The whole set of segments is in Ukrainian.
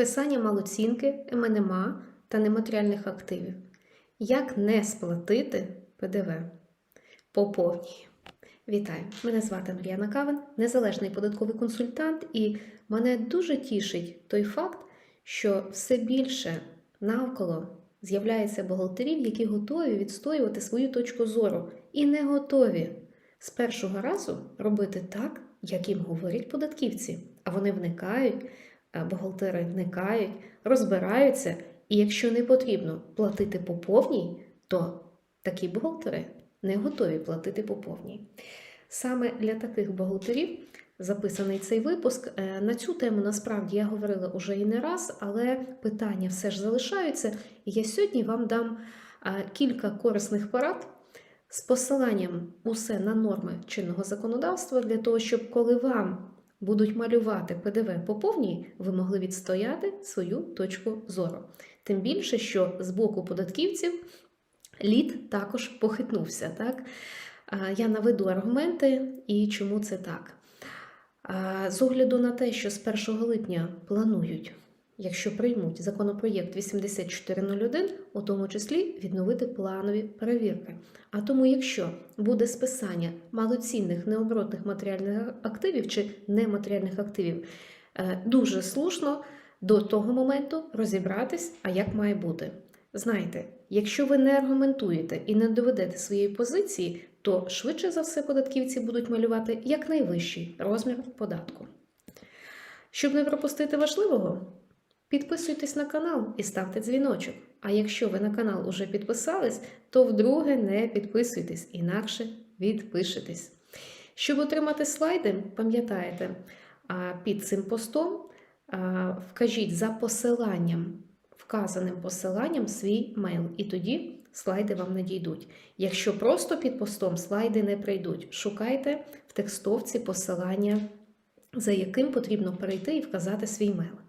списання малоцінки, МНМА та нематеріальних активів. Як не сплатити ПДВ по? Вітаю! Мене звати Мар'яна Кавин, незалежний податковий консультант, і мене дуже тішить той факт, що все більше навколо з'являється бухгалтерів, які готові відстоювати свою точку зору і не готові з першого разу робити так, як їм говорять податківці. А вони вникають, бухгалтери вникають, розбираються, і якщо не потрібно платити по повній, то такі бухгалтери не готові платити по повній. Саме для таких бухгалтерів записаний цей випуск. Е, На цю тему насправді я говорила уже і не раз, але питання все ж залишаються. І я сьогодні вам дам е, кілька корисних порад з посиланням усе на норми чинного законодавства для того, щоб коли вам будуть малювати ПДВ по повній, ви могли відстояти свою точку зору. Тим більше, що з боку податківців лід також похитнувся. Так? Я наведу аргументи і чому це так. З огляду на те, що з 1 липня планують, якщо приймуть законопроєкт 8401, у тому числі відновити планові перевірки. А тому, якщо буде списання малоцінних необоротних матеріальних активів чи нематеріальних активів, е, дуже слушно до того моменту розібратись, а як має бути. Знаєте, якщо ви не аргументуєте і не доведете своєї позиції, то швидше за все податківці будуть малювати якнайвищий розмір податку. Щоб не пропустити важливого, підписуйтесь на канал і ставте дзвіночок. А якщо ви на канал уже підписались, то вдруге не підписуйтесь, інакше відпишетесь. Щоб отримати слайди, пам'ятаєте, під цим постом вкажіть за посиланням, вказаним посиланням свій мейл, і тоді слайди вам надійдуть. Якщо просто під постом слайди не прийдуть, шукайте в текстовці посилання, за яким потрібно перейти і вказати свій мейл.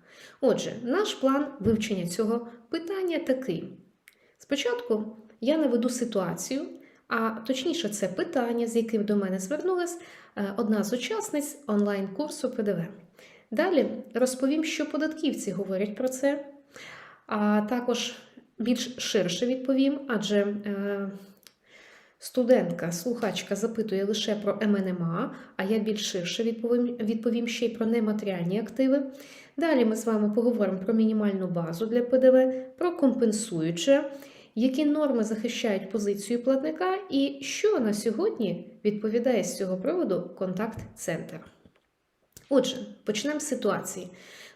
Отже, наш план вивчення цього питання такий. Спочатку я наведу ситуацію, а точніше, це питання, з яким до мене звернулась е, одна з учасниць онлайн-курсу ПДВ. Далі розповім, що податківці говорять про це, а також більш ширше відповім, адже е, студентка, слухачка запитує лише про МНМА, а я більш ширше відповім, відповім ще й про нематеріальні активи. Далі ми з вами поговоримо про мінімальну базу для ПДВ, про компенсуюче, які норми захищають позицію платника, і що на сьогодні відповідає з цього приводу контакт-центр. Отже, почнемо з ситуації.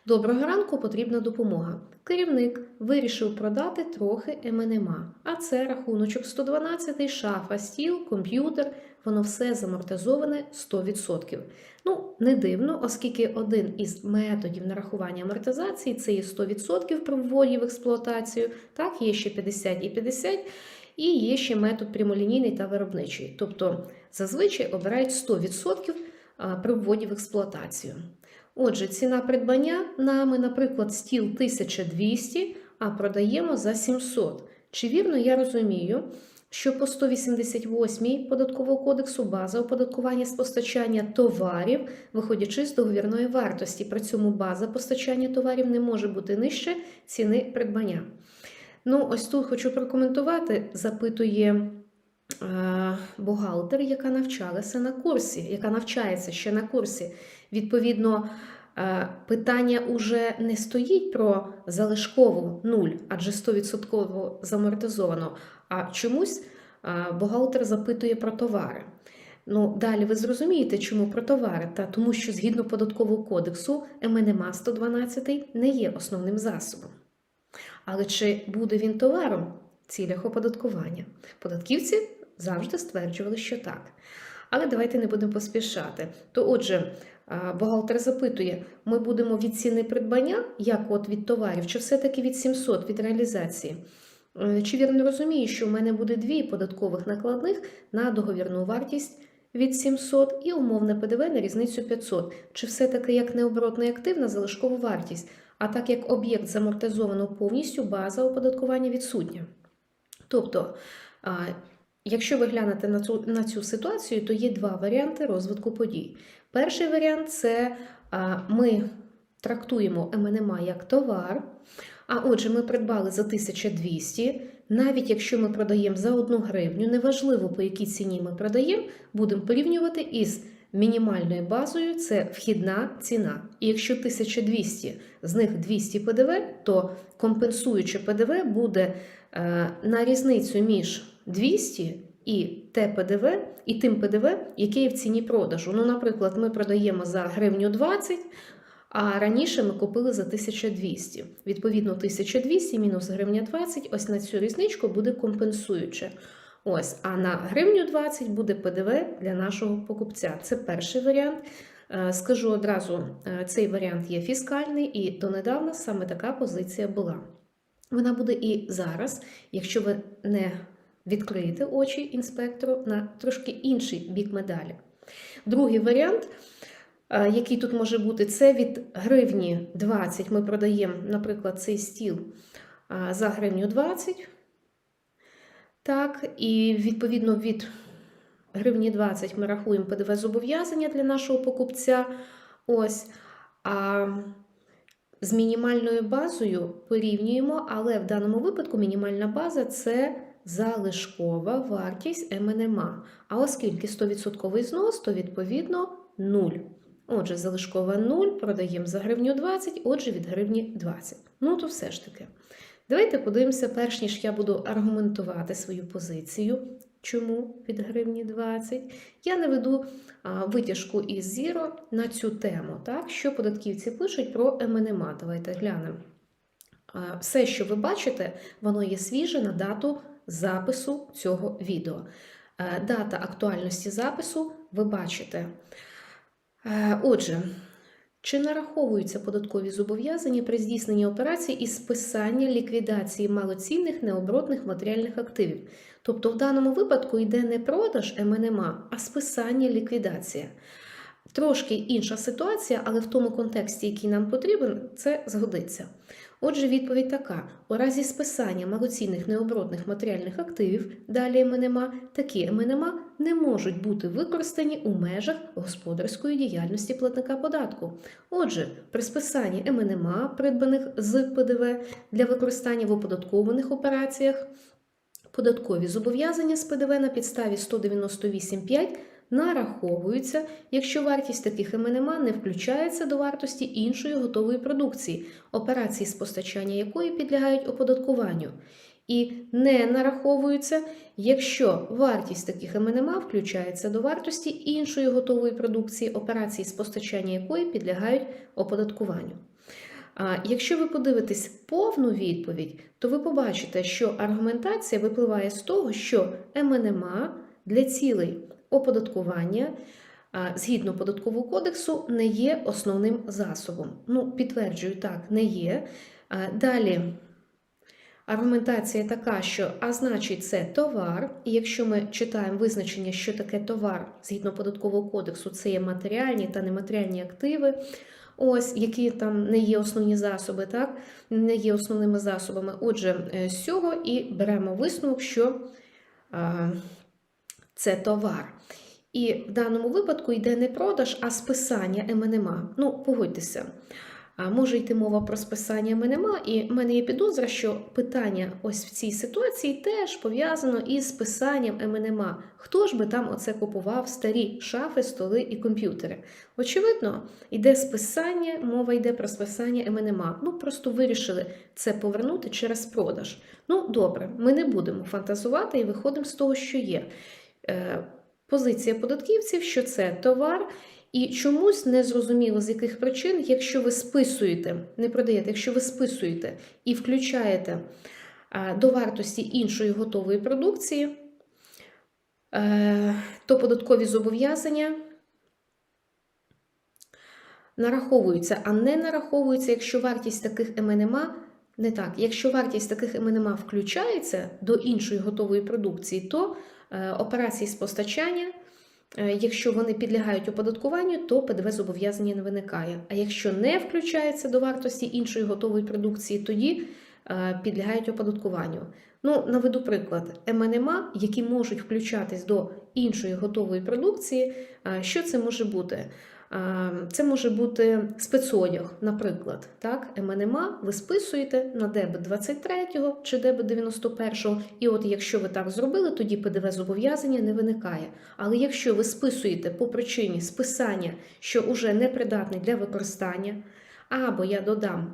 Доброго ранку потрібна допомога. Керівник вирішив продати трохи МНМА, а це рахуночок 112, шафа, стіл, комп'ютер, воно все замортизоване 100%. Ну, не дивно, оскільки один із методів нарахування амортизації це є 100% при вводі в експлуатацію, так, є ще 50 і 50, і є ще метод прямолінійний та виробничий. Тобто зазвичай обирають 100% при вводі в експлуатацію. Отже, ціна придбання нами, наприклад, стіл 1200, а продаємо за 700. Чи вірно я розумію, що по 188 податкового кодексу база оподаткування з постачання товарів, виходячи з договірної вартості, при цьому база постачання товарів не може бути нижче ціни придбання. Ну, ось тут хочу прокоментувати, запитує бухгалтер, яка навчалася на курсі, яка навчається ще на курсі. Відповідно, е, питання уже не стоїть про залишкову нуль, адже 100% замортизовано, а чомусь е, бухгалтер запитує про товари. Ну, далі ви зрозумієте, чому про товари, та тому що згідно податкового кодексу МНМА 112 не є основним засобом. Але чи буде він товаром в цілях оподаткування? Податківці завжди стверджували, що так. Але давайте не будемо поспішати. То, отже, бухгалтер запитує: ми будемо від ціни придбання, як от від товарів, чи все-таки від 700 від реалізації? Е, Чи вірно розумію, що в мене буде дві податкових накладних на договірну вартість від 700 і умовне ПДВ на різницю 500? Чи все-таки як необоротний актив на залишкову вартість? А так як об'єкт замортизовано повністю, база оподаткування відсутня. Тобто, якщо ви глянете на цю, на цю ситуацію, то є два варіанти розвитку подій. Перший варіант це ми трактуємо МНМА як товар. А отже, ми придбали за 1200, навіть якщо ми продаємо за 1 гривню, неважливо по якій ціні ми продаємо, будемо порівнювати із мінімальною базою це вхідна ціна. І якщо 1200, з них 200 ПДВ, то компенсуючи ПДВ буде е, на різницю між 200 і те ПДВ, і тим ПДВ, яке є в ціні продажу. Ну, наприклад, ми продаємо за гривню 20, а раніше ми купили за 1200. Відповідно, 1200 мінус гривня 20, ось на цю різничку буде компенсуюче. Ось, а на гривню 20 буде ПДВ для нашого покупця. Це перший варіант. Е, Скажу одразу, е, цей варіант є фіскальний, і донедавна саме така позиція була. Вона буде і зараз, якщо ви не відкриєте очі інспектору на трошки інший бік медалі. Другий варіант, е, який тут може бути, це від гривні 20. Ми продаємо, наприклад, цей стіл е, за гривню 20. Так, і відповідно від гривні 20 ми рахуємо ПДВ зобов'язання для нашого покупця. Ось. А з мінімальною базою порівнюємо, але в даному випадку мінімальна база це залишкова вартість МНМА. А оскільки 100% знос, то відповідно 0. Отже, залишкова 0, продаємо за гривню 20, отже, від гривні 20. Ну, то все ж таки. Давайте подивимося, перш ніж я буду аргументувати свою позицію. Чому від гривні 20? Я наведу витяжку із Зіро на цю тему, так? що податківці пишуть про МНМА. Давайте глянемо. Все, що ви бачите, воно є свіже на дату запису цього відео. Е, Дата актуальності запису ви бачите. Е, Отже, чи нараховуються податкові зобов'язання при здійсненні операцій із списання ліквідації малоцінних необоротних матеріальних активів? Тобто, в даному випадку йде не продаж МНМА, а списання ліквідація. Трошки інша ситуація, але в тому контексті, який нам потрібен, це згодиться. Отже, відповідь така: у разі списання малоцінних необоротних матеріальних активів, далі МНМА, такі МНМА не можуть бути використані у межах господарської діяльності платника податку. Отже, при списанні МНМА, придбаних з ПДВ для використання в оподаткованих операціях, податкові зобов'язання з ПДВ на підставі 198.5 нараховуються, якщо вартість таких МНМА не включається до вартості іншої готової продукції, операції з постачання якої підлягають оподаткуванню, і не нараховуються, якщо вартість таких МНМА включається до вартості іншої готової продукції, операції з постачання якої підлягають оподаткуванню. А якщо ви подивитесь повну відповідь, то ви побачите, що аргументація випливає з того, що МНМА для цілей оподаткування згідно податкового кодексу не є основним засобом. Ну, підтверджую, так, не є. Далі. Аргументація така, що а значить це товар, і якщо ми читаємо визначення, що таке товар згідно податкового кодексу, це є матеріальні та нематеріальні активи, ось які там не є основні засоби, так не є основними засобами. Отже, е, з цього і беремо висновок, що це товар. І в даному випадку йде не продаж, а списання МНМА. Ну, погодьтеся. А може йти мова про списання МНМА, і в мене є підозра, що питання ось в цій ситуації теж пов'язано із списанням МНМА. Хто ж би там оце купував старі шафи, столи і комп'ютери? Очевидно, йде списання, мова йде про списання МНМА. Ну просто вирішили це повернути через продаж. Ну, добре, ми не будемо фантазувати і виходимо з того, що є. Е, Позиція податківців, що це товар. І чомусь не зрозуміло, з яких причин, якщо ви списуєте, не продаєте, якщо ви списуєте і включаєте до вартості іншої готової продукції, е, то податкові зобов'язання нараховуються, а не нараховуються, якщо вартість таких МНМА не так. Якщо вартість таких МНМА включається до іншої готової продукції, то е, операції з постачання. Е, Якщо вони підлягають оподаткуванню, то ПДВ зобов'язання не виникає. А якщо не включається до вартості іншої готової продукції, тоді е, підлягають оподаткуванню. Ну, наведу приклад МНМА, які можуть включатись до іншої готової продукції. Що це може бути? Е, Це може бути спецодяг, наприклад. Так, МНМА ви списуєте на дебет 23 чи дебет 91, і от якщо ви так зробили, тоді ПДВ зобов'язання не виникає. Але якщо ви списуєте по причині списання, що вже непридатний для використання, або я додам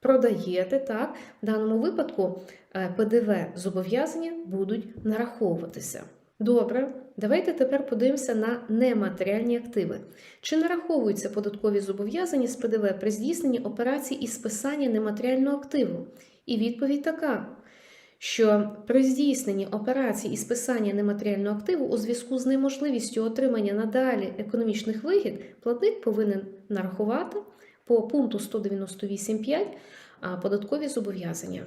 продаєте, так, в даному випадку е, ПДВ зобов'язання будуть нараховуватися. Добре, давайте тепер подивимося на нематеріальні активи. Чи нараховуються податкові зобов'язання з ПДВ при здійсненні операцій із списання нематеріального активу? І відповідь така, що при здійсненні операцій із списання нематеріального активу у зв'язку з неможливістю отримання надалі економічних вигід, платник повинен нарахувати по пункту 198.5 а, податкові зобов'язання.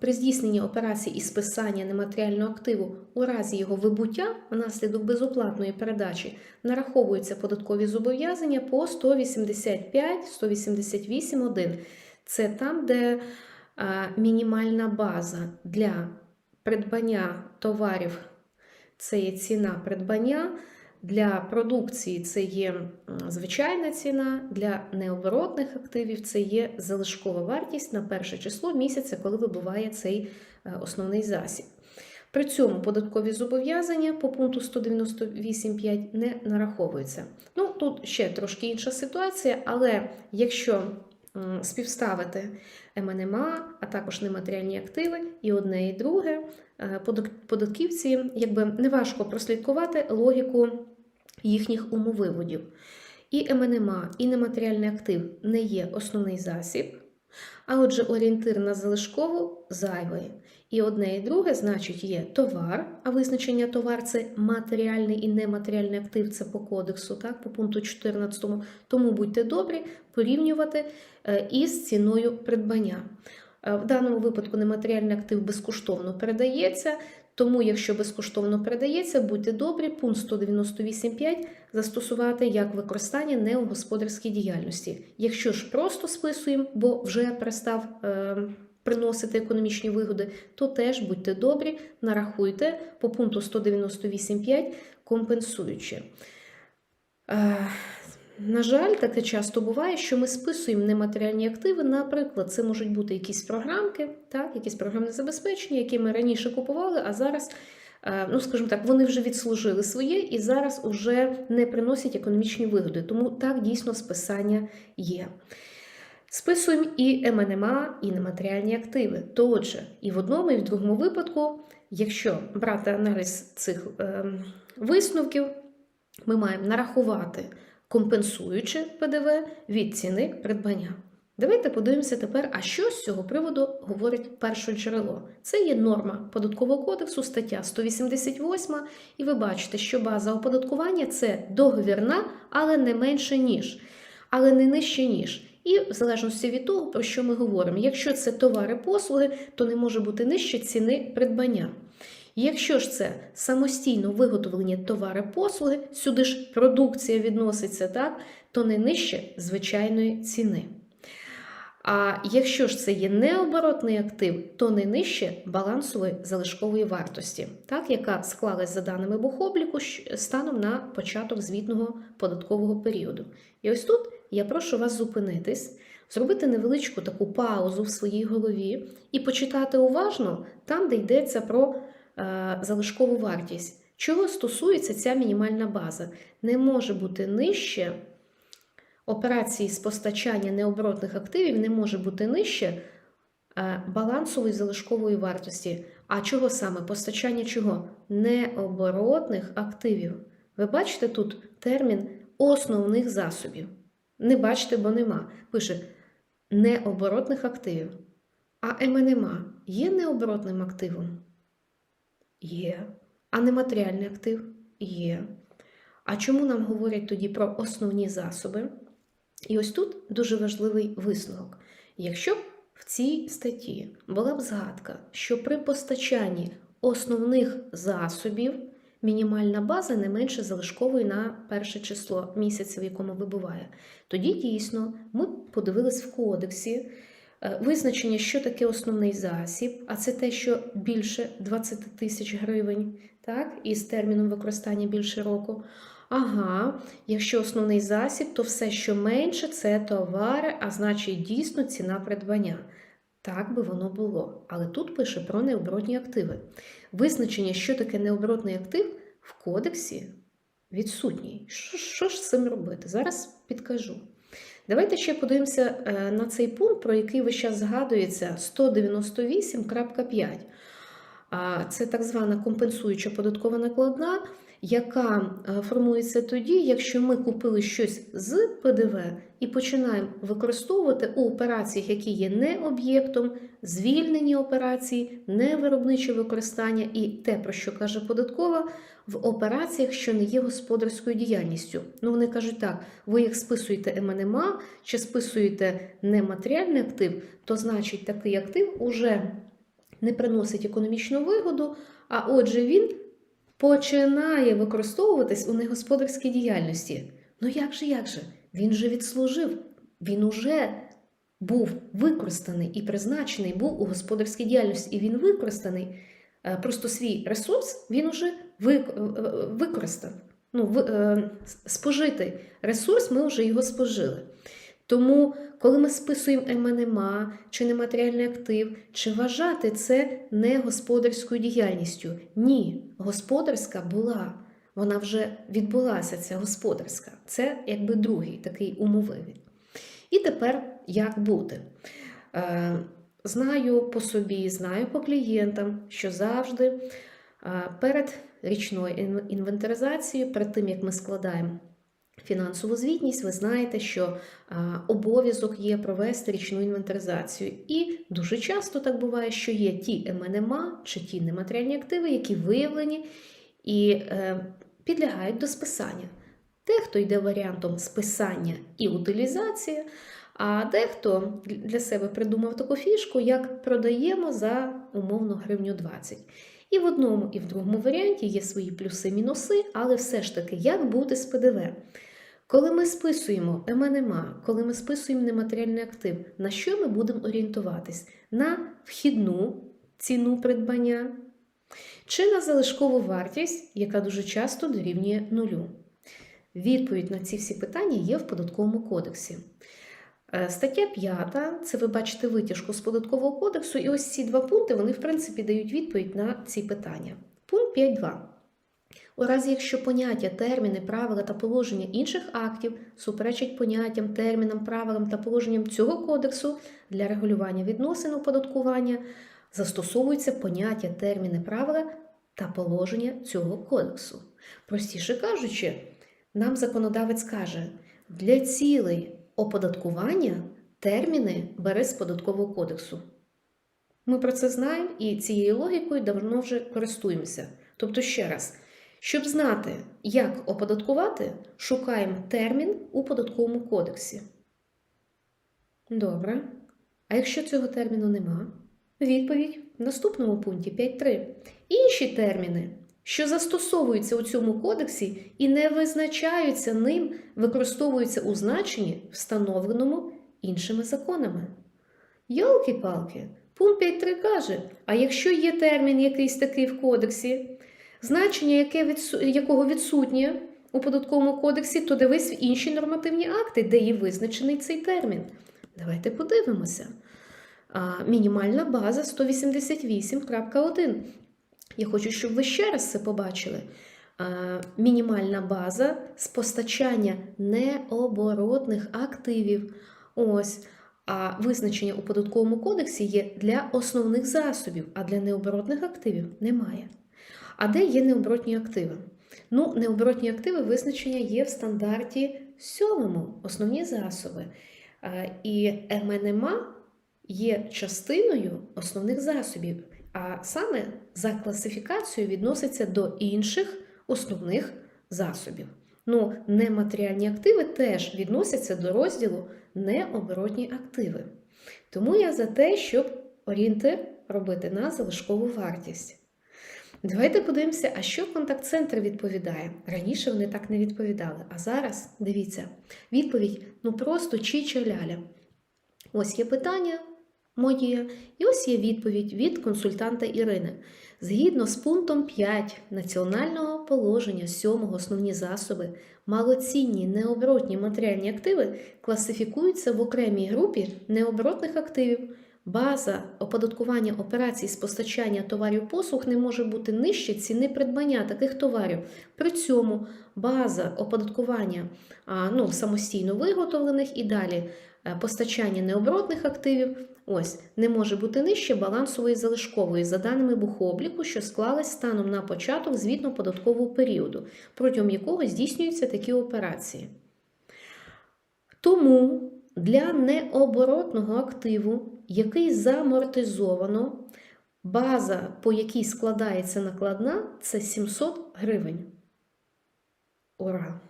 При здійсненні операцій із списання нематеріального активу у разі його вибуття внаслідок безоплатної передачі нараховуються податкові зобов'язання по 185-188.1. Це там, де а, мінімальна база для придбання товарів це є ціна придбання. Для продукції це є звичайна ціна, для необоротних активів це є залишкова вартість на перше число місяця, коли вибуває цей е, основний засіб. При цьому податкові зобов'язання по пункту 198.5 не нараховуються. Ну, тут ще трошки інша ситуація, але якщо співставити МНМА, а також нематеріальні активи, і одне, і друге, податківці якби неважко прослідкувати логіку їхніх умовиводів. І МНМА, і нематеріальний актив не є основний засіб, а отже, орієнтир на залишкову зайвий. І одне і друге, значить, є товар, а визначення товар це матеріальний і нематеріальний актив, це по кодексу, так, по пункту 14. Тому будьте добрі порівнювати е, із ціною придбання. Е, В даному випадку нематеріальний актив безкоштовно передається, тому, якщо безкоштовно передається, будьте добрі, пункт 198.5 застосувати як використання не у господарській діяльності. Якщо ж просто списуємо, бо вже перестав е, приносити економічні вигоди, то теж будьте добрі, нарахуйте по пункту 198.5 компенсуючи. Е, на жаль, таке часто буває, що ми списуємо нематеріальні активи. Наприклад, це можуть бути якісь програмки, так, якісь програмне забезпечення, які ми раніше купували, а зараз, е, ну скажімо так, вони вже відслужили своє і зараз вже не приносять економічні вигоди. Тому так дійсно списання є. Списуємо і МНМА, і нематеріальні активи. То отже, і в одному, і в другому випадку, якщо брати аналіз цих е, висновків, ми маємо нарахувати компенсуючи ПДВ від ціни придбання. Давайте подивимося тепер, а що з цього приводу говорить перше джерело. Це є норма податкового кодексу, стаття 188, і ви бачите, що база оподаткування це договірна, але не менше ніж, але не нижче ніж. І в залежності від того, про що ми говоримо. Якщо це товари послуги, то не може бути нижче ціни придбання. Якщо ж це самостійно виготовлені товари послуги, сюди ж продукція відноситься, так, то не нижче звичайної ціни. А якщо ж це є необоротний актив, то не нижче балансової залишкової вартості, так, яка склалась за даними бухобліку станом на початок звітного податкового періоду. І ось тут я прошу вас зупинитись, зробити невеличку таку паузу в своїй голові і почитати уважно там, де йдеться про залишкову вартість. Чого стосується ця мінімальна база? Не може бути нижче операції з постачання необоротних активів, не може бути нижче е, балансової залишкової вартості. А чого саме? Постачання чого? Необоротних активів. Ви бачите тут термін основних засобів. Не бачите, бо нема. Пише необоротних активів. А МНМА є необоротним активом? Є. А нематеріальний актив? Є. А чому нам говорять тоді про основні засоби? І ось тут дуже важливий висновок. Якщо б в цій статті була б згадка, що при постачанні основних засобів мінімальна база не менше залишкової на перше число місяця, в якому вибуває, тоді дійсно ми подивились в кодексі визначення, що таке основний засіб, а це те, що більше 20 тисяч гривень, так, і терміном використання більше року. Ага, якщо основний засіб, то все, що менше, це товари, а значить дійсно ціна придбання. Так би воно було. Але тут пише про необоротні активи. Визначення, що таке необоротний актив, в кодексі відсутній. Що, що ж з цим робити? Зараз підкажу. Давайте ще подивимося е, на цей пункт, про який весь час згадується 198.5. А Це так звана компенсуюча податкова накладна, яка е, формується тоді, якщо ми купили щось з ПДВ і починаємо використовувати у операціях, які є не об'єктом, звільнені операції, не виробниче використання і те, про що каже податкова, в операціях, що не є господарською діяльністю. Ну, вони кажуть так: ви як списуєте МНМА чи списуєте нематеріальний актив, то значить такий актив уже не приносить економічну вигоду, а отже, він починає використовуватись у негосподарській діяльності. Ну як же, як же? Він же відслужив, він уже був використаний і призначений був у господарській діяльності, і він використаний. Е, Просто свій ресурс він уже використав. Ну, е, ресурс, ми вже його спожили. Тому, коли ми списуємо МНМА чи нематеріальний актив, чи вважати це не господарською діяльністю? Ні, господарська була. Вона вже відбулася, ця господарська. Це якби другий такий умовивий. І тепер як бути? Е, Знаю по собі, знаю по клієнтам, що завжди е, перед річною ін- інвентаризацією, перед тим як ми складаємо фінансову звітність, ви знаєте, що обов'язок є провести річну інвентаризацію. І дуже часто так буває, що є ті МНМА чи ті нематеріальні активи, які виявлені і е, підлягають до списання. Дехто йде варіантом списання і утилізація, а дехто для себе придумав таку фішку, як продаємо за умовно гривню 20. І в одному, і в другому варіанті є свої плюси-мінуси, але все ж таки, як бути з ПДВ? Коли ми списуємо МНМА, коли ми списуємо нематеріальний актив, на що ми будемо орієнтуватись? На вхідну ціну придбання чи на залишкову вартість, яка дуже часто дорівнює нулю? Відповідь на ці всі питання є в податковому кодексі. Е, Стаття 5, це ви бачите витяжку з податкового кодексу, і ось ці два пункти вони, в принципі, дають відповідь на ці питання. Пункт 5.2. У разі, якщо поняття, терміни, правила та положення інших актів суперечать поняттям, термінам, правилам та положенням цього кодексу для регулювання відносин оподаткування, застосовуються поняття, терміни, правила та положення цього кодексу. Простіше кажучи, нам законодавець каже, для цілей оподаткування терміни бере з податкового кодексу. Ми про це знаємо і цією логікою давно вже користуємося. Тобто, ще раз, щоб знати, як оподаткувати, шукаємо термін у податковому кодексі. Добре. А якщо цього терміну нема? Відповідь в наступному пункті 5.3. Інші терміни, що застосовуються у цьому кодексі і не визначаються ним, використовуються у значенні, встановленому іншими законами. Йолки-палки, пункт 5.3 каже: а якщо є термін якийсь такий в кодексі, значення яке відсу- якого відсутнє у податковому кодексі, то дивись в інші нормативні акти, де є визначений цей термін. Давайте подивимося. А, мінімальна база 188.1. Я хочу, щоб ви ще раз це побачили. Мінімальна база з постачання необоротних активів. Ось. А визначення у податковому кодексі є для основних засобів, а для необоротних активів немає. А де є необоротні активи? Ну, необоротні активи визначення є в стандарті 7 основні засоби. І МНМА є частиною основних засобів, а саме за класифікацією відноситься до інших основних засобів. Ну, нематеріальні активи теж відносяться до розділу необоротні активи. Тому я за те, щоб орієнтир робити на залишкову вартість. Давайте подивимося, а що контакт-центр відповідає. Раніше вони так не відповідали. А зараз дивіться, відповідь ну просто чича ляля. Ось є питання, Моє. І ось є відповідь від консультанта Ірини. Згідно з пунктом 5 національного положення 7 основні засоби, малоцінні необоротні матеріальні активи класифікуються в окремій групі необоротних активів. База оподаткування операцій з постачання товарів послуг не може бути нижче ціни придбання таких товарів. При цьому база оподаткування ну, самостійно виготовлених і далі е, постачання необоротних активів ось не може бути нижче балансової залишкової за даними бухобліку, що склалась станом на початок звітно-податкового періоду, протягом якого здійснюються такі операції. Тому для необоротного активу, який замортизовано, база, по якій складається накладна, це 700 гривень. Ура!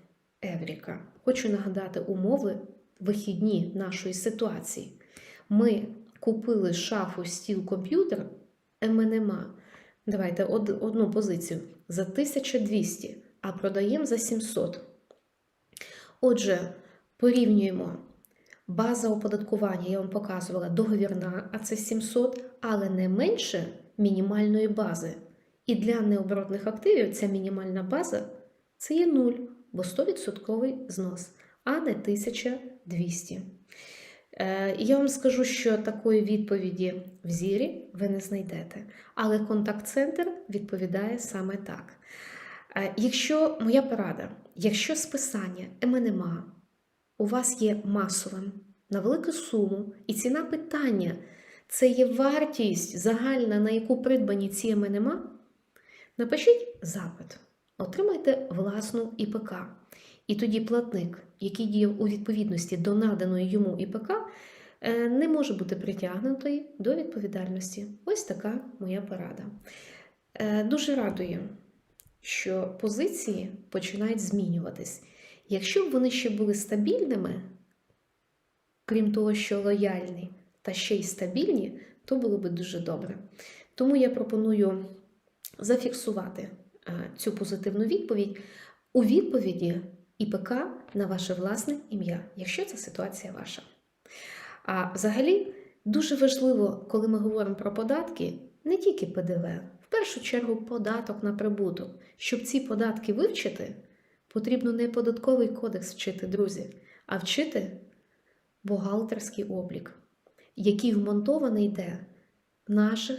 Евріка! Хочу нагадати умови вихідні нашої ситуації. Ми купили шафу, стіл, комп'ютер МНМА. Давайте од- одну позицію за 1200, а продаємо за 700. Отже, порівнюємо. База оподаткування, я вам показувала, договірна, а це 700, але не менше мінімальної бази. І для необоротних активів ця мінімальна база це є 0, бо 100% знос, а не 1200. Е, Я вам скажу, що такої відповіді в зірі ви не знайдете. Але контакт-центр відповідає саме так. Е, Якщо моя порада, якщо списання МНМА у вас є масовим на велику суму, і ціна питання це є вартість загальна, на яку придбані ці МНМА, напишіть запит, отримайте власну ІПК. І тоді платник, який діяв у відповідності до наданої йому ІПК, е, не може бути притягнутий до відповідальності. Ось така моя порада. Е, Дуже радує, що позиції починають змінюватись. Якщо б вони ще були стабільними, крім того, що лояльні та ще й стабільні, то було б дуже добре. Тому я пропоную зафіксувати е, цю позитивну відповідь у відповіді ІПК на ваше власне ім'я, якщо це ситуація ваша. А взагалі дуже важливо, коли ми говоримо про податки, не тільки ПДВ, в першу чергу податок на прибуток. Щоб ці податки вивчити, потрібно не податковий кодекс вчити, друзі, а вчити бухгалтерський облік, який вмонтований йде в наших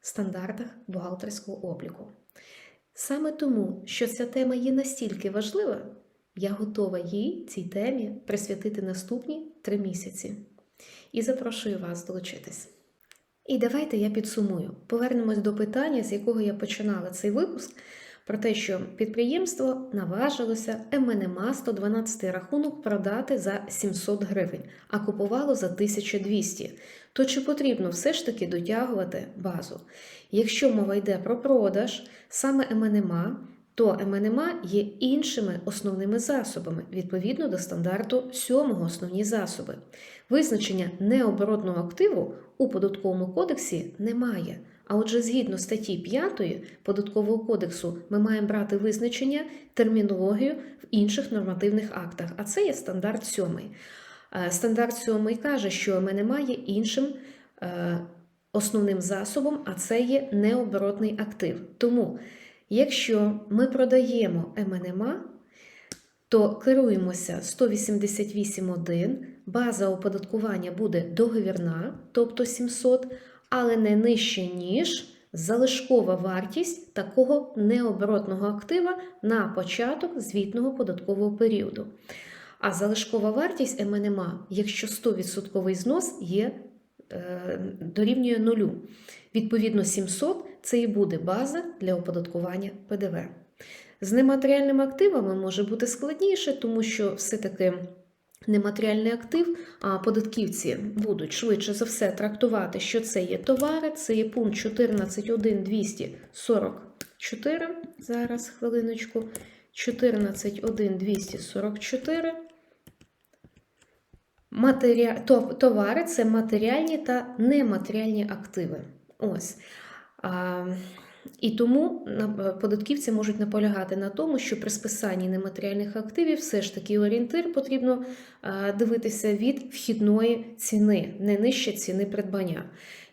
стандартах бухгалтерського обліку. Саме тому, що ця тема є настільки важлива, я готова їй цій темі присвятити наступні три місяці. І запрошую вас долучитись. І давайте я підсумую. Повернемось до питання, з якого я починала цей випуск, про те, що підприємство наважилося МНМА 112 рахунок продати за 700 гривень, а купувало за 1200. То чи потрібно все ж таки дотягувати базу? Якщо мова йде про продаж, саме МНМА, то МНМА є іншими основними засобами відповідно до стандарту 7 основні засоби. Визначення необоротного активу у податковому кодексі немає. А отже, згідно статті 5 податкового кодексу, ми маємо брати визначення, термінологію в інших нормативних актах, а це є стандарт 7. Е, Стандарт 7 каже, що МНМА є іншим е, основним засобом, а це є необоротний актив. Тому, якщо ми продаємо МНМА, то керуємося 188.1, база оподаткування буде договірна, тобто 700, але не нижче, ніж залишкова вартість такого необоротного актива на початок звітного податкового періоду. А залишкова вартість МНМА, якщо 100% знос є дорівнює нулю. Відповідно, 700 це і буде база для оподаткування ПДВ. З нематеріальними активами може бути складніше, тому що все-таки нематеріальний актив, а податківці будуть швидше за все трактувати, що це є товари, це є пункт 14.1.244. Зараз хвилиночку. 14.1.244. Матеріа... Товари це матеріальні та нематеріальні активи. Ось. А, І тому податківці можуть наполягати на тому, що при списанні нематеріальних активів все ж таки орієнтир потрібно е, дивитися від вхідної ціни, не нижче ціни придбання.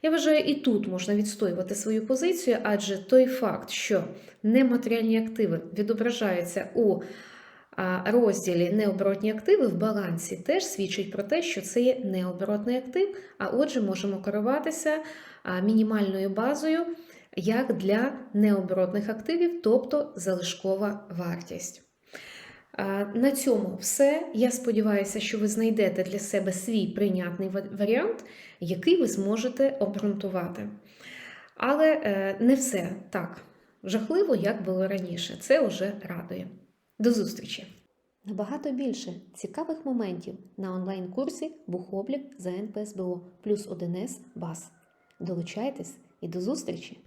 Я вважаю, і тут можна відстоювати свою позицію, адже той факт, що нематеріальні активи відображаються у розділі необоротні активи в балансі, теж свідчить про те, що це є необоротний актив, а отже, можемо керуватися мінімальною базою як для необоротних активів, тобто залишкова вартість. На цьому все. Я сподіваюся, що ви знайдете для себе свій прийнятний варіант, який ви зможете обґрунтувати. Але е, не все так жахливо, як було раніше. Це вже радує. До зустрічі! Набагато більше цікавих моментів на онлайн-курсі Бухоблік за НПСБО плюс 1С БАС. Долучайтесь і до зустрічі!